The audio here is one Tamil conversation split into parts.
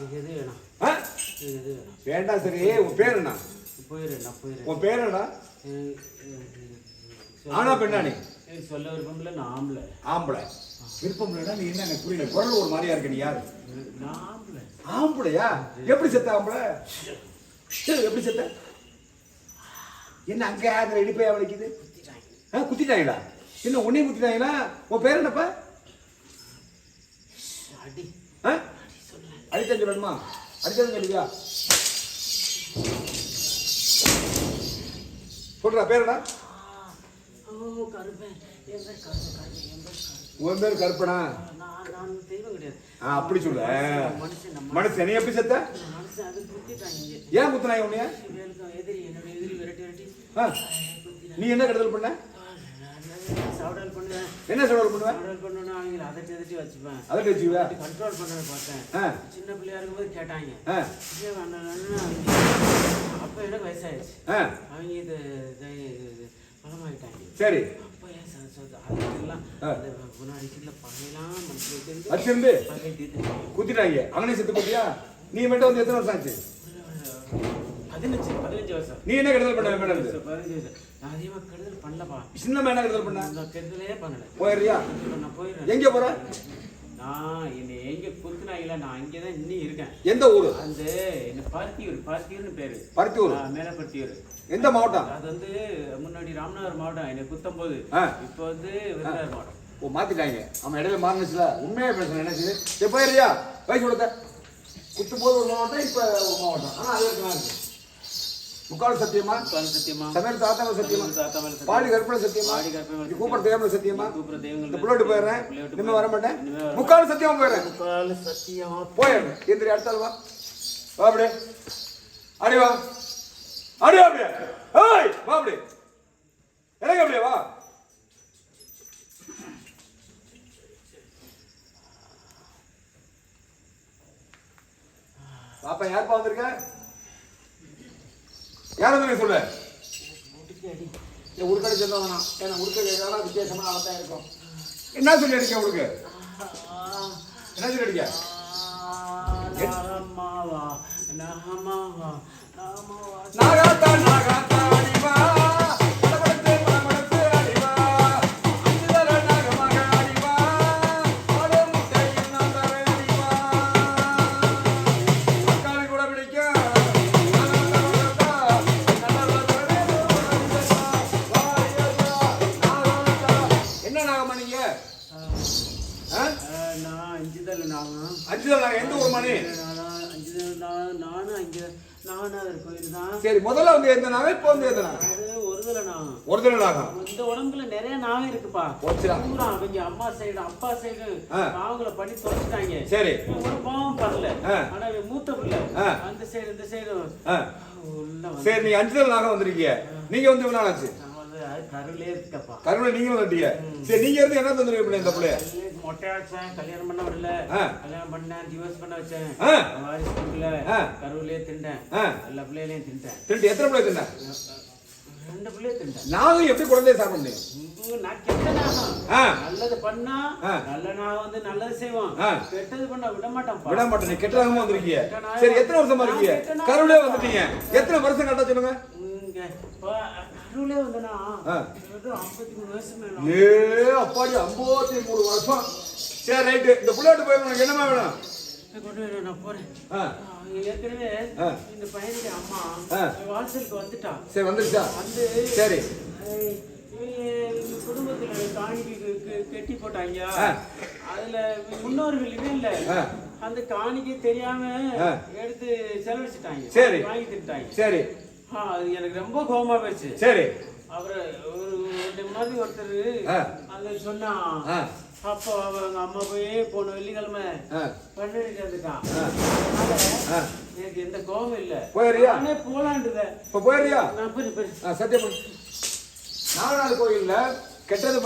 எது வேணாம். எது வேணாம். வேண்டாம் சரி உன் பேர் என்ன? போயிடுறேன் உன் பேர் என்ன? சொல்ல- ஆனா பெண்ணா நீ எனக்கு சொல்ல விருப்பமில்ல நான் ஆம்பளை. ஆம்பளை. விருப்பம் இல்லைன்னா நீ என்ன எனக்கு புரியல. குரல் ஒரு மாதிரியா இருக்கு நீ யாரு? நான் ஆம்பளை. ஆம்பளையா? எப்படி செத்த ஆம்பளை? எப்படி செத்த? என்ன அங்க ஆகிற இடிப்பையா வலிக்குது? ஆ குத்திட்டாங்களா? என்ன உன்னையும் குத்திட்டாங்களா? உன் பேர் என்னப்பா? அடி. ஆ? அடித்தான் சொல்லணுமா? அடித்தான் சொல்லுவியா? சொல்றா பேருடா. கருப்பேன் என் உன் பேர் கற்பனா நான் கிடையாது ஆ அப்படி சொல்ல மனுஷன் நீ எப்படி செத்த? மனுஷன் ஏன் குத்துனாங்க உன்னைய? எதிரி நீ என்ன கெடுதல் பண்ண? சவுடல் பண்ணுவேன். என்ன சவால் பண்ணுவ சவுடல் பண்ணணும்னா அவங்கள அதட்டி அதட்டி வச்சுப்பேன். அதை வச்சுக்குவ கண்ட்ரோல் பண்ண பார்த்தேன். சின்ன பிள்ளையா இருக்கும்போது கேட்டாங்க. அப்போ எனக்கு வயசாயிடுச்சு. அவங்க இது பணமாயிட்டாங்க சரி. அப்போ ஏன். அந்த முன்னாடி பகையெல்லாம் வச்சிருந்து குத்திட்டாங்க. அவனே செத்து போட்டியா? நீ மட்டும் வந்து எத்தனை வருஷம் ஆச்சு? பதினஞ்சு பதினஞ்சு வருஷம் நீ என்ன கெடுதல் பண்ண மேடம் பதினஞ்சு வருஷம் நான் அதிகமாக கெடுதல் பண்ணலப்பா சின்ன என்ன கெடுதல் பண்ண? நான் கெடுதலே பண்ணல. போயிடுறியா? நான் போயிடுறேன். எங்க போற? நான் என்னை எங்க குத்துனாங்களா? நான் அங்கே தான் இன்னும் இருக்கேன். எந்த ஊரு? அந்த என்ன பருத்தியூர் பருத்தியூர்னு பேரு. பருத்தியூர்? ஆ, மேல பருத்தியூர் எந்த மாவட்டம்? அது வந்து முன்னாடி ராமநாதர் மாவட்டம் என்னை குத்தும் போது. இப்போ வந்து விருதுநகர் மாவட்டம். ஓ மாத்திட்டாங்க. அவன் இடையில மாறினுச்சுல. உண்மையா பேசுறேன் எனக்கு சரி போயிடுறியா? வயசு கொடுத்த குத்தும் போது ஒரு மாவட்டம் இப்ப ஒரு மாவட்டம். ஆனா அது இருக்கு முக்கால் தாத்தாவில் சத்தியமா? தாத்தாமேல சத்தியமா. பாடி கற்பனை சத்தியமா? நீ கூப்பிட தேவையில்ல சத்தியமா? இந்த புள்ளோட்டு போயிடுறேன். இனிமே வர மாட்டேன் முக்கால் சத்தியமா போயிடுறேன். முக்கால் சத்தியமா? போயிடுறேன் எந்திரி அடுத்த ஆள் வா. வா அப்படியே. அடி வா. அடி அப்படியே. ஏய் வா அப்படியே. இறங்க அப்படியே வா. பாப்பா யாருப்பா வந்திருக்க? யார் வந்து சொல்லு. உடுக்கடை சொன்னா ஏன்னா உடுக்க கேட்கலாம் வித்தியாசமா அவத்தான் இருக்கும். என்ன சொல்லி அடிக்க உடுக்கு என்ன சொல்லி அடிக்க? நாகமாவா நாகமாவா சரி முதல்ல வந்து எந்த நாகம் இப்போ வந்து எந்த நாகம் அது ஒருதலை நாகம் இந்த உடம்புல நிறைய நாகம் இருக்குப்பா. போச்சுடா. பூரா அவங்க அம்மா சைடு அப்பா சைடு. நாவங்களை பண்ணி தொலைச்சிட்டாங்க. சரி. ஒரு பாவம் பண்ணல. ஆனா இவன் மூத்த பிள்ளை. அந்த சைடு இந்த சைடு சரி நீ அஞ்சுதல் நாகம் வந்திருக்கீங்க நீங்க வந்து இவ்வளவு நாள் ஆச்சு கருவிலே நீங்களும் வந்துட்டீங்க சரி நீங்க இருந்து என்ன தந்துருவீங்க இப்படி இந்த பிள்ளைய? மொட்டையாச்சேன் கல்யாணம் பண்ண விடல ஆ. கல்யாணம் பண்ணேன் டிவோர்ஸ் பண்ண வச்சேன். வாரிசு கொடுக்கல ஆ. கருவிலே தின்ட்டேன். ஆ. எல்லா பிள்ளைகளையும் தின்ட்டேன். திருட்டு எத்தனை பிள்ளை தின்ன? ரெண்டு பிள்ளையும் தின்ட்டேன். நாகம் எப்படி குழந்தைய சாப்பிட முடியும் நான் கெட்ட நாகம். நல்லது பண்ணா. நல்ல நாகம் வந்து நல்லது செய்வான். ஆ. கெட்டது பண்ணா விட மாட்டான் விட மாட்டேன். கெட்ட நாகமா வந்திருக்கீங்க சரி எத்தனை வருஷமா இருக்கீங்க? கருவிலே வந்துட்டீங்க. எத்தனை வருஷம் கரெக்டா சொல்லுங்க? கருவிலே வந்தனா. ஐம்பத்தி மூணு மேல. ஏ அப்பாடி ஐம்பத்தி மூணு வருஷம். சரி ரைட்டு. இந்த புள்ளாட்டு போய் உனக்கு என்னமா வேணும்? கொண்டு வரேன், நான் போறேன். ஏற்கனவே. இந்த பையனுடைய அம்மா. வாசலுக்கு வந்துட்டா. சரி வந்துருச்சா? வந்து சரி. குடும்பத்துல காணிக்கு கெட்டி போட்டாங்க. அதுல முன்னோர்கள் இவன் இல்ல. அந்த காணிக்கை தெரியாம. எடுத்து செலவழிச்சிட்டாங்க சரி. வாங்கி திட்டாங்க சரி. அது எனக்கு ரொம்ப கோவமா போயிடுச்சு. சரி. அப்புறம் ஒரு ரெண்டு மாதிரி ஒருத்தர் ஆ. அந்த சொன்னா அப்போ அவங்க அம்மா போய் போன வெள்ளிக்கிழமை பண்ணிட்டு ஆ. எனக்கு எந்த கோவம் இல்ல. போயிடுறியா? நானே போலான்டுத இப்போ போயிடுறியா? நான் போய் போய் சத்தியம் பண்ணு. நாகநாத கோயில்ல கெட்டது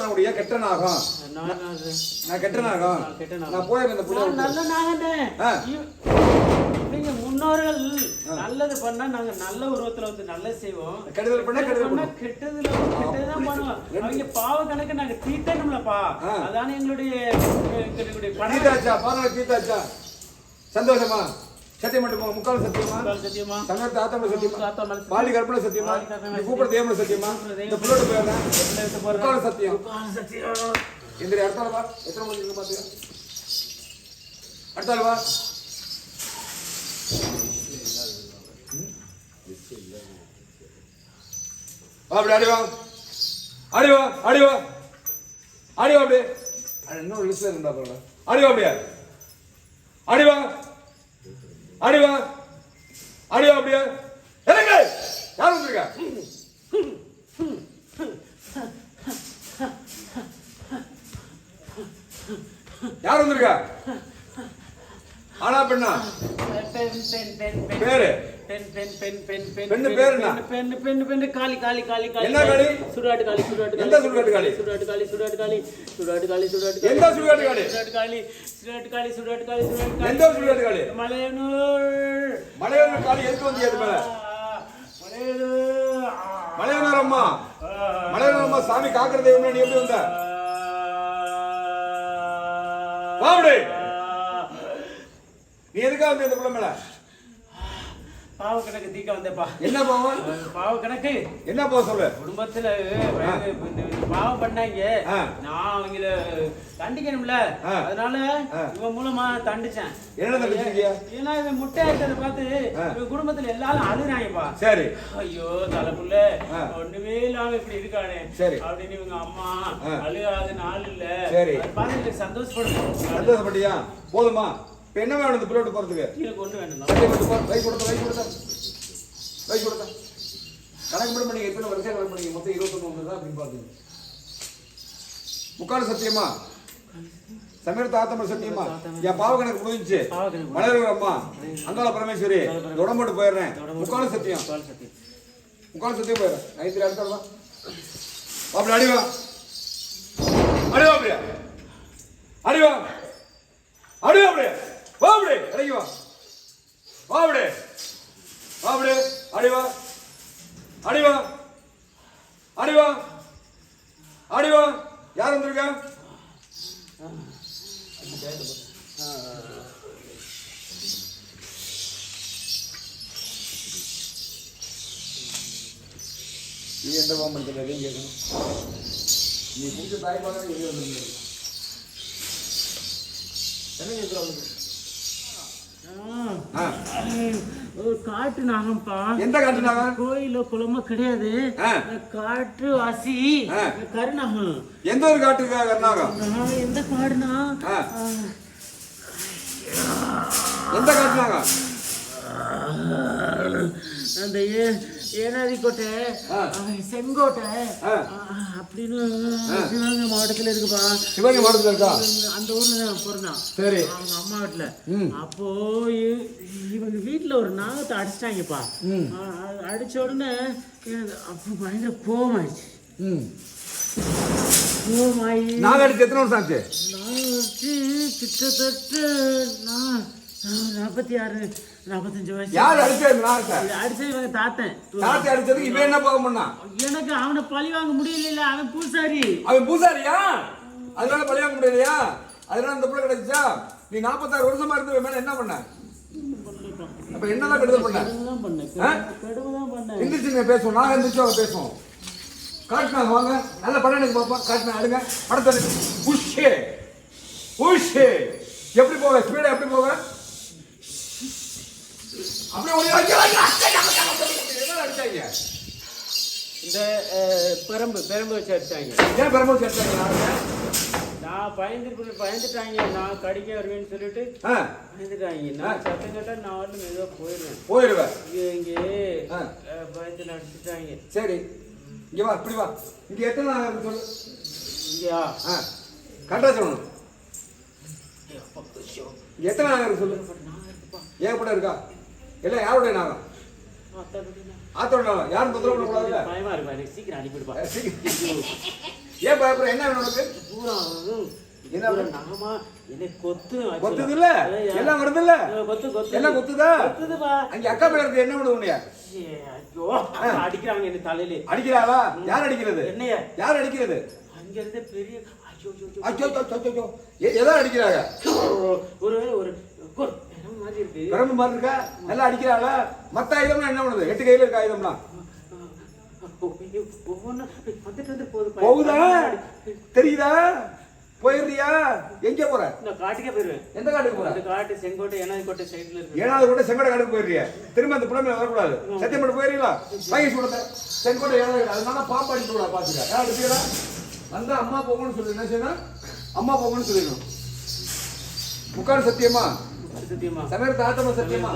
நாகம். அது நான் கெட்ட நாகம். நான் கெட்ட நாகம். நான் போயிருந்தேன் நல்ல. நீங்க முன்னோர்கள் நல்லது பண்ணா நாங்க நல்ல உருவத்துல வந்து நல்லது செய்வோம். கெடுதல் பண்ணா கெட்டதுல வந்து கெட்டதுதான் பண்ணுவோம். அவங்க பாவ கணக்கு நாங்க தீர்த்தணும்லப்பா ஆ. அதானே எங்களுடைய எங்களுடைய தீத்தாச்சா பாருங்க தீத்தாச்சா சந்தோஷமா? சத்தியம்? மட்டும் முக்கால் சத்தியமா. சத்தியமா? சங்கர் தாத்தா சத்தியமா. பாலி கற்பனை சத்தியமா. நீ கூப்பிட தேவன சத்தியமா? இந்த புள்ளோட போயிடுறேன் முக்கால் சத்தியம். இந்த அடுத்தால வா. எத்தனை மணி இருக்கு பாத்துக்க அடுத்தால வா. அப்படி அடி வா. அடி வா அடி வா. அடி வா அப்படி. இன்னொரு லிஸ்ட்ல இருந்தா பாருங்க அடி வா அப்படியே. அடி வா. அடி வா. அடி வா அப்படியே. எனக்கு யார் வந்திருக்கா? யார் வந்திருக்கா? ஆனா பெண்ணா. பெண் பெண் பெண் பெண் பேரு பெண் பெண் பெண் பெண் பெண் பெண்ணு பேரு என்ன? பெண் பெண் பெண் காளி காளி காளி காளி என்ன காளி? சுடாட்டு காளி சுடாட்டு எந்த சுடுகாட்டு காளி? சுடாட்டு காளி சுடாட்டு காளி சுடாட்டு காளி சுடாட்டு காளி எந்த சுடுகாட்டு காளி? சுடாட்டு காளி சுடாட்டு காளி சுடாட்டு காளி சுடாட்டு காளி எந்த சுடுகாட்டு காளி? மலையனூர் மலையாள காலி எதுக்கு வந்து ஏது மேல மலையனூர் மலையாள அம்மா மலையாள அம்மா சாமி காக்கிற தெய்வம் நீ எப்படி வந்த. நீ எதுக்காக வந்து இந்த பிள்ளை மேல? பாவ கணக்கு தீக்க வந்தப்பா. என்ன பாவம்? பாவ கணக்கு. என்ன போக சொல்லு குடும்பத்துல பாவம் பண்ணாங்க. நான் அவங்கள தண்டிக்கணும்ல. அதனால. இவன் மூலமா தண்டிச்சேன். என்ன தண்டிச்சிருக்கிய? ஏன்னா இவன் முட்டை இருக்கிறத பார்த்து. இவன் குடும்பத்துல எல்லாரும் அழுறாங்கப்பா சரி. ஐயோ தலைப்புள்ள. ஒண்ணுமே இல்லாம இப்படி இருக்கானே. சரி. அப்படின்னு இவங்க அம்மா. அழுகாத நாள் இல்ல. சரி. பார்த்து எனக்கு சந்தோஷப்படும் சந்தோஷப்பட்டியா? போதுமா? இப்ப என்ன வேணும் பிள்ளை போறதுக்கு? கீழே கொண்டு வேணும் மட்டும் போ வை கொடுத்த வை கொடுத்த கணக்கு மட்டும் பண்ணீங்க எத்தனை வருஷம் கணக்கு பண்ணீங்க மொத்தம் இருபத்தொன்னு ஒன்று தான் அப்படின்னு பாத்தீங்க முக்கால் சத்தியமா? சமீர தாத்தம சத்தியமா? என் பாவ கணக்கு முடிஞ்சுச்சு. பாவ கணக்கு மலர் அம்மா அங்காள பரமேஸ்வரி உடம்போட்டு போயிடுறேன். முக்கால் சத்தியம். முக்கால் சத்தியம். போயிடுறேன். ஐந்து அடுத்த வா. அப்படி அடிவா அடிவா அப்படியா. அடிவா அடிவா அப்படியே. வா. அப்படியே இறங்கி வா வா. அப்படியே வா. அப்படியே அடிவா அடிவா அடிவா அடிவா யார் வந்திருக்கா? நீ எந்த பாம்பன் அதையும் கேட்கணும் நீ பிடிச்ச தாய்ப்பாக வெளியே வந்துருந்தது என்ன ஒரு காட்டு நாகம்பா எந்த காட்டுனாங்க கோயிலோ குளமோ கிடையாது. ஆ. காட்டு வாசி ஆ. கருநாகம் எந்த ஒரு காட்டுக்கா கர்நாகம்? எந்த காடுனா. எந்த காட்டுனாங்க அந்த ஏனாதி கோட்டை செங்கோட்டை. அப்படின்னு சிவகங்கை மாவட்டத்துல இருக்குப்பா. சிவகங்கை மாவட்டத்தில் இருக்கா? அந்த ஊர்ல தான் பிறந்தான் சரி. அவங்க அம்மா வீட்டுல. அப்போ இவங்க வீட்டுல ஒரு நாகத்தை அடிச்சிட்டாங்கப்பா. அடிச்ச உடனே அப்போ பயங்கர கோவமாயிடுச்சு. கோவமாயி. நாங்கள் அடிச்சு எத்தனை வருஷம் ஆச்சு? நான் வச்சு கிட்டத்தட்ட நான் நாற்பத்தி ஆறு நாற்பத்தஞ்சு வயசு. யார் அடிச்சது அடிச்சது இவங்க தாத்தன். தாத்தி அடிச்சதுக்கு இவன் என்ன பாவம் பண்ணான் எனக்கு அவனை பழி வாங்க முடியல அவன் பூசாரி. அவன் பூசாரியா? அதனால பழியாக்க முடியலையா? அதனால இந்த பிள்ளை கிடைச்சா நீ நாற்பத்தாறு வருஷமா இருந்து மேல என்ன பண்ண? அப்ப என்னதான் கெடுதல் பண்ண? எந்திரிச்சு பேசுவோம். நாங்க எந்திரிச்சு அவங்க பேசுவோம். காட்டினாங்க வாங்க. நல்ல படம் எனக்கு பார்ப்போம் காட்டினா அடுங்க படத்தை புஷ்ஷே. புஷ்ஷே. எப்படி போவ? ஸ்பீடா எப்படி போவ அப்படியே ஓடி ஐயோ, ஐயோ, ஐயோ, ஐயோ, ஐயோ, என்ன அடிச்சாங்க இந்த பெரம்பு பெரம்பு வச்சு அடிச்சாங்க. ஏன் பெருமாள் சேர்த்தாங்க நான் பயந்துட்டு பயந்துட்டாங்க. நான் கடிக்க வருவேன்னு சொல்லிட்டு பயந்துட்டாங்க. நான் சத்தம் கேட்டா நான் வந்து மெதுவாக போயிடுவேன். போயிடுவேன். இங்கே பயந்து அடிச்சுட்டாங்க. சரி. இங்க வா இப்படி வா. இங்க எத்தனை நாள் சொல்லு? இங்கேயா? ஆ. கரெக்டா சொல்லணும். எத்தனை நாள் சொல்லு? ஏகப்பட்ட இருக்கா? எல்லாம் யாருடைய நாகம்? ஆத்தோட நாகம். யாரும் தொந்தரவு பண்ணக்கூடாதுல்ல? பயமா இருப்பா எனக்கு சீக்கிரம் அனுப்பிடுப்பா. ஏன் பயப்படுற? என்ன வேணும் உனக்கு? பூரா என்ன என்னை கொத்து கொத்துது இல்ல எல்லாம் வருது இல்ல கொத்து கொத்து. எல்லாம் கொத்துதா? கொத்துதுப்பா. அங்க அக்கா பையன் இருக்கு என்ன பண்ணுவோம் ஐயே, ஐயோ அடிக்கிறாங்க என்ன தலையில. அடிக்கிறாளா? யார் அடிக்கிறது? என்னைய? யார் அடிக்கிறது? அங்க இருந்து பெரிய ஐயோ ஐயோ, ஐயோ. அச்சோ அச்சோ, அச்சோ, அச்சோ. எ- எதை அடிக்கிறாங்க. ஒரு ஒரு பிரம்பு மாதிரி இருக்கா? நல்லா அடிக்கிறாள? மத்த ஆயுதம்லாம் என்ன பண்ணுது? எட்டு கையில இருக்க ஆயுதம்லாம் போகுது தெரியுதா? போயிடுறியா? எங்க போற? நான் காட்டுக்கே போயிருவேன். எந்த காட்டுக்கு போற? காட்டு செங்கோட்டை ஏனாதி கோட்டை சைடுல இருக்கு. ஏழாவது கூட செங்கோட்டை காட்டுக்கு போயிடுறியா? திரும்ப அந்த புலமையில வரக்கூடாது. சத்தியம் பண்ண போயிருங்களா பையன் சொல்லுங்க செங்கோட்டை ஏழாவது காடு. அதனால பாம்பு அடிச்சு விடா பாத்துக்க. யார் எடுத்துக்கிறா வந்தா அம்மா போகணும்னு சொல்லு. என்ன செய்யணும்? அம்மா போகணும்னு சொல்லிடணும். முக்கால் சத்தியமா. சத்தியமா? சமீர் தாத்தம சத்தியமா?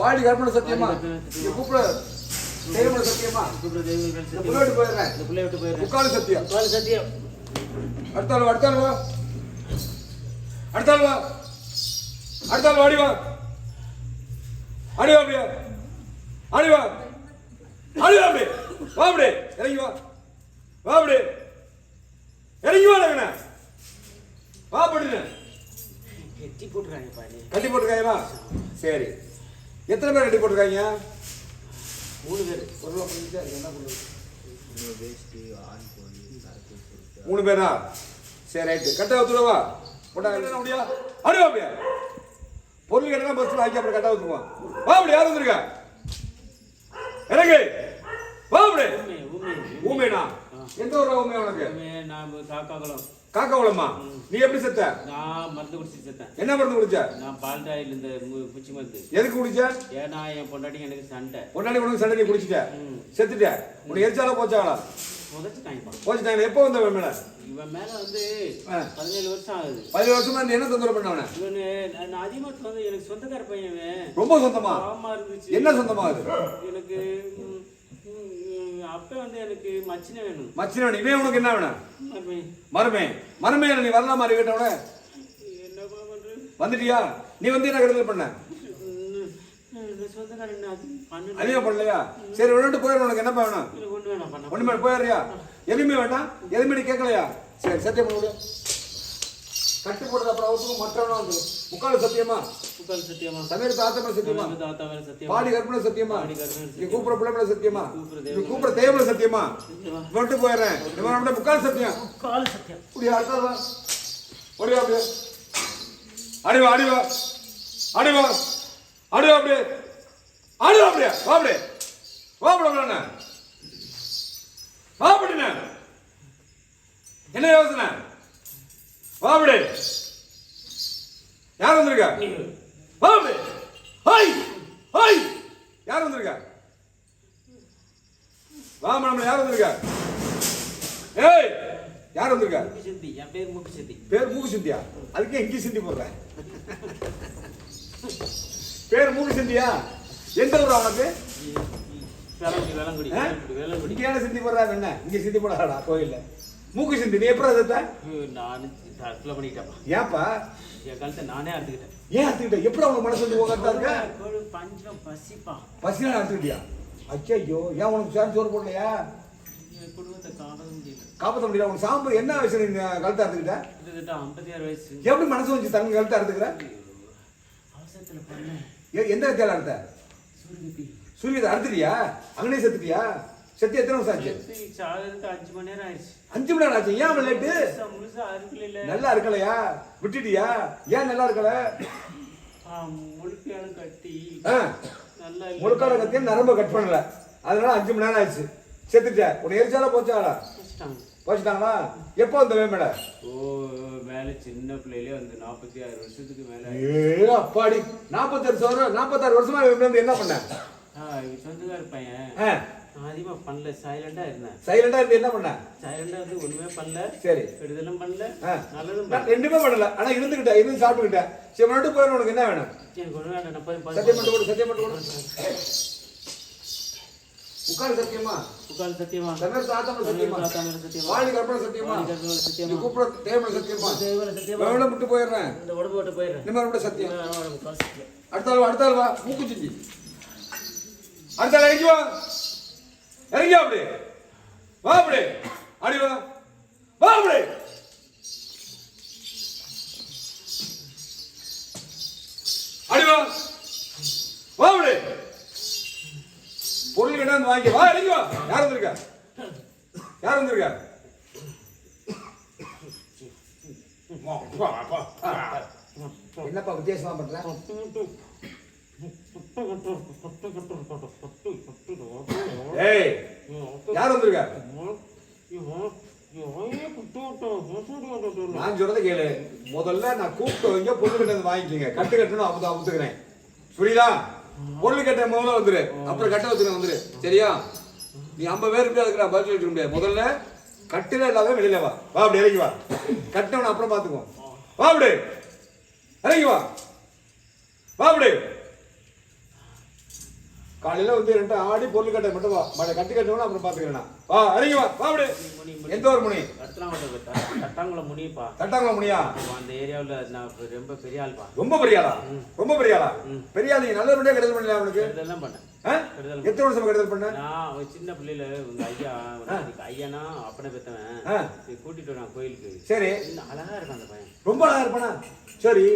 பாடி கற்பனை சத்தியமா? கூப்பிட. தெய்வம சத்தியமா? புள்ளோட்டு போயிடுறேன். இந்த பிள்ளை விட்டு போயிருக்கேன் முக்கால் சத்தியம். கால் சத்தியம். அடுத்தாள் வா அடுத்தாள் வா. அடுத்தாள் வா. அடுத்தாள் வாடி வா. அடி வா அப்படியே. அடி வா. அடி வா அப்படியே. வா அப்படியே. இறங்கி வா. வா அப்படியே. இறங்கி வா நகன வா படுங்க எட்டி போட்டுறாங்க பாரு கட்டி போட்டிருக்காங்களா? சரி. எத்தனை பேர் கட்டி போட்டிருக்காங்க? மூணு பேர். ஒரு என்ன மூணு பேரா? சரி ரைட்டு. கட்ட ஊத்துடவா போட்டா என்ன முடியா அடி வா அப்படியா. பொருள் கேட்டா பஸ்ல ஆக்கி அப்புறம் கட்ட ஊத்துவான் வா அப்படி யார் வந்திருக்கா? இறங்கு. வா அப்படி. ஊமை ஊமை ஊமேனா எந்த ஒரு ஊமே உனக்கு? நான் காக்காக்குளம். காக்கா உளமா நீ எப்படி செத்த? நான் மருந்து குடிச்சு செத்தேன். என்ன மருந்து குடிச்ச? நான் பால் டாயில் இந்த பூச்சி மருந்து. எதுக்கு குடிச்ச? ஏன்னா என் பொண்டாட்டி எனக்கு சண்டை. முன்னாடி உனக்கு சண்டை நீ குடிச்சிட்ட. செத்துட்ட? உனக்கு எரிச்சாலா போச்சாங்களா போச்சுட்டாங்க எப்போ வந்த மேல? இவன் மேல வந்து. பதினேழு வருஷம் ஆகுது. பதினேழு வருஷமா என்ன தொந்தரவு பண்ணவன? இவனு நான் அதிகமாக வந்து எனக்கு சொந்தக்கார பையன். ரொம்ப சொந்தமா? இருந்துச்சு. என்ன சொந்தமா அது? எனக்கு அப்ப வந்து எனக்கு மச்சினை வேணும். மச்சினவன் இவன் உனக்கு என்ன வேணும்? மருமை. மருமே நீ வரலாம் மாதிரி கேட்டவன வந்துட்டியா? நீ வந்து என்ன கெடுதல் பண்ண? அதிகம் பண்ணலையா? சரி விளையாட்டு போயிடும் உனக்கு என்னப்பா வேணும்? வேணாம் ஒண்ணுமே போயிடுறியா? எதுவுமே வேண்டாம். எதுவுமே நீ கேட்கலையா? சரி சத்தியம் பண்ண கட்டு அப்புறம் அவத்துக்கும் மற்றவனா வந்து முக்கால் சத்தியமா? புகழ் சத்தியமா? சமீர் தாத்தமே சத்தியமா? நம்ம தாத்தா மேல சத்தியமா? பாடி கற்பனை சத்தியமா? நீ கூப்பிட பிள்ளை சத்தியமா? நீ கூப்பிட தெய்வம் சத்தியமா. விட்டு போயிடுறேன். முக்கால் சத்தியம். கால் சத்தியம். இப்படி அடுத்ததா? ஓடிவா அப்படியே. அடிவா அடிவா. அடிவா. அடிவா அப்படியே. அடிவா அப்படியே. வா அப்படியே. வா அப்படியே வா அப்படியே என்ன யோசனை? வா அப்படியே யார் வந்திருக்கா? வா அப்படியே ஹாய். ஹாய். யார் வந்திருக்கா? வா மேடம் யார் வந்திருக்கா? ஏய் யார் வந்திருக்கா? சிந்தி என் பேர் முக்கு சிந்தி பேர் மூக்கு சிந்தியா அதுக்கே இங்கே சிந்தி போடுறேன் பேர் மூக்கு சிந்தியா எந்த ஊர் அவனுக்கு இங்கே ஏன் சிந்தி போடுறா என்ன? இங்கே சிந்தி போடாடா கோயில்ல. மூக்கு சிந்தி நீ எப்படி அதை நான் தற்கொலை பண்ணிக்கிட்டேன்ப்பா ஏன்ப்பா என் கழுத்தை நானே அறுத்துக்கிட்டேன். ஏன் அத்துக்கிட்ட எப்படி அவங்க மனசு வந்து உட்கார்ந்தா இருக்க? பஞ்சம் பசிப்பா. பசினா அத்துக்கிட்டியா ஐயோ ஏன் உனக்கு சேர் சோறு போடலையா? காப்பாற்ற முடியல. உனக்கு சாம்பு என்ன வயசு நீ கழுத்தை ஐம்பத்தி ஆறு வயசு. எப்படி மனசு வச்சு தங்க கழுத்தை எ- எந்த இடத்துல அறுத்த? சூரியத்தை அறுத்துட்டியா? அங்கனே செத்துட்டியா? செத்து எத்தனை வருஷம் ஆச்சு? அஞ்சு மணி நேரம் ஆயிடுச்சு. அஞ்சு மணி நேரம் ஆச்சு. ஏன் அவ்வளவு லேட்டு நல்லா இருக்கலையா? விட்டுட்டியா? ஏன் நல்லா இருக்கல? முழுக்கையாலும் கட்டி. முழுக்கால கத்தியா நரம்ப கட் பண்ணல. அதனால அஞ்சு மணி நேரம் ஆச்சு செத்துட்ட. உன்னை எரிச்சாலா வச்சுட்டாங்க. போச்சுட்டாங்களா? எப்போ வந்த வேமேட ஓ மேல சின்ன பிள்ளையிலே வந்து நாற்பத்தி ஆறு வருஷத்துக்கு மேல ஏ அப்பாடி. நாற்பத்தாறு வருஷம் நாற்பத்தாறு வருஷமா வந்து என்ன பண்ண? சொந்தக்கார பையன். நான் அதிகமா பண்ணல சைலண்டா இருந்தேன் சைலண்டா இருந்து என்ன பண்ண? சைலண்டா இருந்து ஒண்ணுமே பண்ணல. சரி. கெடுதலும் பண்ணல. ஆ. நல்லதும் நான் ரெண்டுமே பண்ணல. ஆனா இருந்துகிட்ட இருந்து சாப்பிட்டுக்கிட்டேன் சரி மட்டும் போயிடும் உனக்கு என்ன வேணும்? எனக்கு வேண்டாம் நான் போய் சத்தியம் மட்டும் கொடு சத்தியம் மட்டும் கொடு உட்காரு சத்தியமா. புகார் சத்தியமா. சமீர் தாத்தம் சத்தியமா. தாத்தாமேல சத்தியமா. வாலி கற்பனை சத்தியமா. கற்பனை நீ சத்தியமா. கூப்பிட தேவன சத்தியமா. தேவன சத்தியமா வேணும் விட்டு போயிடுறேன். இந்த உடம்பு விட்டு போயிடுறேன். நிம்மதி விட சத்தியம். புகார் சத்தியம். அடுத்த ஆள் வா அடுத்த ஆள் வா. மூக்கு சிந்தி அடுத்த ஆள் இறங்கி வா. இறங்கி அப்படி? வா அப்படி. அடி வா. வா அப்படி. அடி வா. வா அப்படி. பொருள் கிட்ட வாங்கி வா இறங்கி வா. யார் வந்திருக்கா? யார் வந்திருக்கா? என்னப்பா வித்தியாசமா பண்ற? ஏய் யார் வந்திருக்க? நான் சொல்றத கேளு. முதல்ல நான் கூப்பிட்டு வைங்க பொண்ணு கிட்ட வாங்கிக்கோங்க. கட்டு கட்டணும் அப்பதான் அமுத்துக்கிறேன் புரியுதா? பொருள் கட்ட முதல்ல வந்துரு. அப்புறம் கட்ட வச்சுக்க வந்துரு. சரியா? நீ ஐம்பது பேர் இருக்கு அதுக்கு நான் பதில் சொல்லிட்டு முடியாது. முதல்ல கட்டில இல்லாத வெளியில வா. வா அப்படி இறங்கி வா. கட்டவன அப்புறம் பாத்துக்குவோம் வா அப்படி. இறங்கி வா. வா அப்படி. காலையில வந்து ரெண்டு ஆடி பொருள் கட்ட மட்டும் வா. மழை கட்டி கட்டணும் அப்புறம் பாத்துக்கிறேன் நான். வா இறங்கி வா. வா அப்படி. எந்த ஒரு முனி? கட்டாங்குளம் முனிப்பா. தட்டாங்குளம் முனியா? அந்த ஏரியாவுல நான் ரொம்ப பெரிய ஆள்பா ரொம்ப பெரிய ஆளா? ரொம்ப பெரிய ஆளா. பெரிய ஆள் நீங்க நல்ல பண்ணியா கெடுதல் பண்ணல அவனுக்கு இதெல்லாம் பண்ணேன். எத்தனை வருஷம் கெடுதல் பண்ண? நான் சின்ன பிள்ளையில உங்க ஐயா ஐயனா அப்பனை பெத்தவன். கூட்டிட்டு வரான் கோயிலுக்கு. சரி. அழகா இருக்கான் அந்த பையன். ரொம்ப அழகா இருப்பானா? சரி.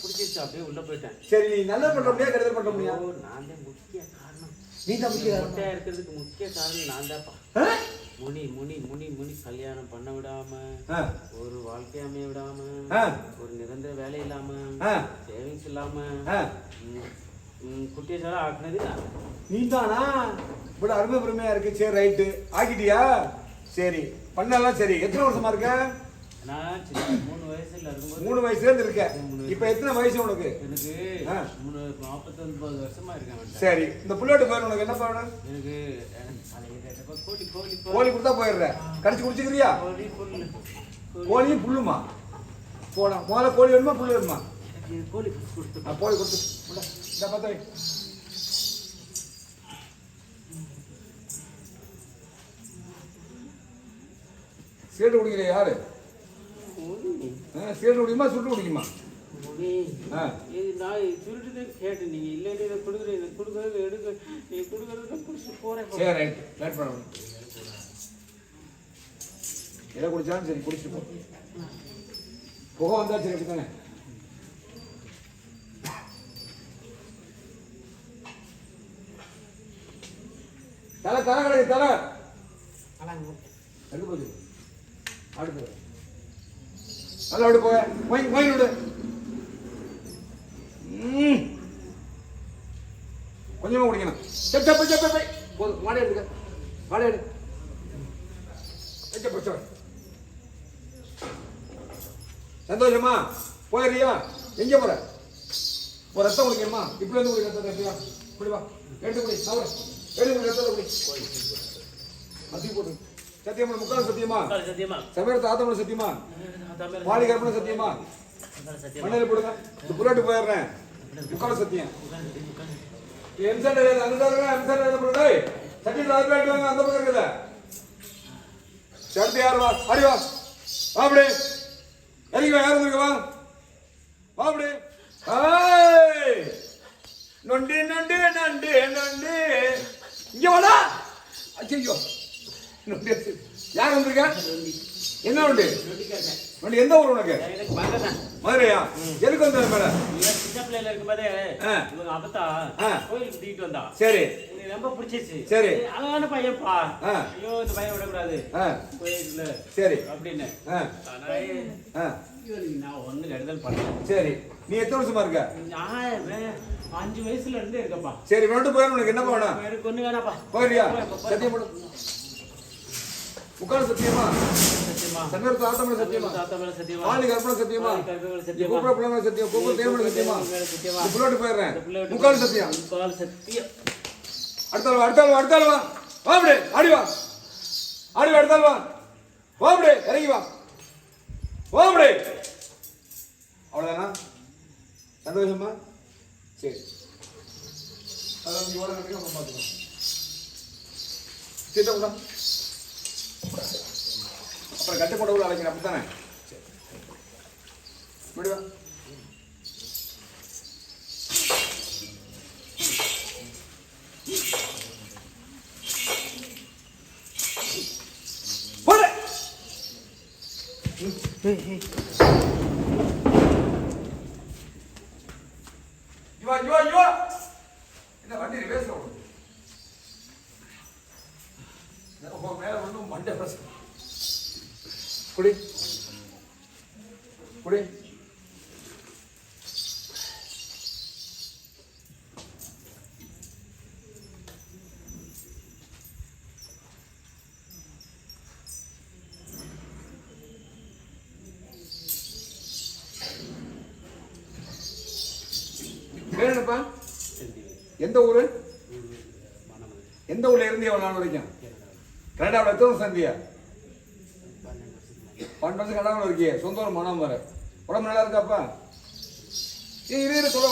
பிடிச்சிருச்சு அப்படியே உள்ள போயிட்டேன் சரி நீ நல்லது பண்ற முடியா கெடுதல் பண்ற முடியா ஓ, நான் தான் முக்கிய காரணம் நீ தான் முக்கிய காரணம். இருக்கிறதுக்கு முக்கிய காரணம் நான் தான்ப்பா? முனி முனி முனி முனி கல்யாணம் பண்ண விடாம. ஒரு வாழ்க்கை அமைய விடாம. ஒரு நிரந்தர வேலை இல்லாம. சேவிங்ஸ் இல்லாம ஆ. ம், ம், குட்டியை சாரா ஆக்குனது நீ தானா இவ்வளவு அருமை பெருமையா இருக்கு சரி ரைட்டு ஆக்கிட்டியா சரி பண்ணலாம் சரி எத்தனை வருஷமா இருக்க நான் மூணு வயசுல இருக்கும்போது மூணு வயசுல இருந்து இருக்க. இப்ப எத்தனை வயசு உனக்கு? எனக்கு. மூணு நாற்பத்தொன்பது வருஷமா இருக்கேன். சரி இந்த புல்லட் பேர் உனக்கு என்ன பண்ணணும் எனக்கு கோழி கோழி கோழி. கொடுத்தா போயிடுற. கடிச்சு குடிச்சுக்கிறியா? கோழி புல்லு. கோழியும் புல்லுமா? போடா முதல்ல கோழி வேணுமா புல்லு வேணுமா? கோழி கொடுத்து போய் கொடுத்து. இந்தா பார்த்து. சீட்டு குடிக்கிற யாரு? ஆ, சீட்டு குடிக்குமா சுட்டு குடிக்குமா. எதை குடிச்சாலும் சரி குடிச்சிட்டு போ. புகை வந்தா சரி அப்படித்தானே? தலை தலை கிடையாது தலை. எங்க போகுது அடுத்து நல்லா அப்படி போக வாங்கி வாங்கி விடு. கொஞ்சமாக குடிக்கணும். செப் செப் செப் செப் போதும். வாடகை எடுக்க வாடகை எடு சந்தோஷமா? போயிடுறியா? எங்க போற? ஒரு ரத்தம் குடிக்கணுமா? இப்படி வந்து குடி ரத்தம் எப்படியா? குடிவா எடுத்து குடி தவறு. எடுத்து குடி ரத்தத்தை குடி. அதிகம் போட்டு. சத்தியமா முக்கால் சத்தியமா சத்தியமா சமயத்தை ஆத்தமன சத்தியமா பாலி கற்பனை சத்தியமா மண்ணில் போடுங்க. இந்த புல்லட்டு போயிடுறேன். முக்கால் சத்தியம். எம்சென்ட் அங்க தான் எம்சென்ட் எழுத டேய் சட்டியில் அது பேட்டு வாங்க அந்த பக்கம் இருக்குதா. சடுத்து யார் வா? அடி வா. வா அப்படி. இறங்கி வா யார் இருக்கு வா. வா அப்படி. நொண்டி நொண்டி நண்டு நண்டு. இங்க வாடா. ஐயோ யார் வந்திருக்க? என்ன உண்டு? நொண்டி எந்த ஊர் உனக்கு? மதுரையா? எதுக்கு வந்த மேடம் சின்ன பிள்ளையில இருக்கும்போதே. இவங்க அப்பத்தா. கோயிலுக்கு தூக்கிட்டு வந்தா சரி. ரொம்ப பிடிச்சிருச்சு சரி. அழகான பையன்ப்பா. ஐயோ இந்த பையன் விடக்கூடாது கோயிலுக்குள்ள சரி. அப்படின்னு நான் ஒண்ணு கெடுதல் பண்ணல சரி. நீ எத்தனை வருஷமா இருக்க? நான் அஞ்சு வயசுல இருந்து இருக்கப்பா சரி விட்டு போயிடும் உனக்கு என்ன வேணும்? எனக்கு ஒண்ணு வேணாப்பா. போயிடுறியா. சத்தியம் பண்ணு முக்கால் சத்தியமா? சங்கரத்து ஆத்தமன சத்தியமா? பாலி கற்பனை சத்தியமா. கூப்பிட பிள்ளை சத்தியம் கூப்பிட தேவன சத்தியமா? புல்லோட்டு போயிடுறேன். முக்கால் சத்தியம். முக்கால் சத்தியம். அடுத்தாள் வா அடுத்தாள் வா அடுத்தாள் வா. அப்படி ஆடி வா. ஆடி வா அடுத்தாள் வா. வா அப்படி இறங்கி வா. வா அப்படி அவ்வளோதானா சந்தோஷமா? சரி. அதான் ஓட கட்டி நம்ம பார்த்துக்கலாம். சீட்டை கூட அப்புறம் கட்டு உள்ள அழைக்கிறேன் அப்படித்தானே? முடிவா விடுவா. வண்டி ரிவேஸ்ல மேல வந்து மண்டை பிரச்சனை குடி. குடி. எந்த ஊர்? எந்த ஊர்ல இருந்து எவ்வளோ நாள் வரைக்கும்? கனடாவில் எத்தனை சந்தியா வருஷத்துக்கு கடாமல் வருஷம் இருக்கியே சொந்த ஒரு மனம் வர உடம்பு நல்லா இருக்காப்பா ஏய் இரு சொல்ல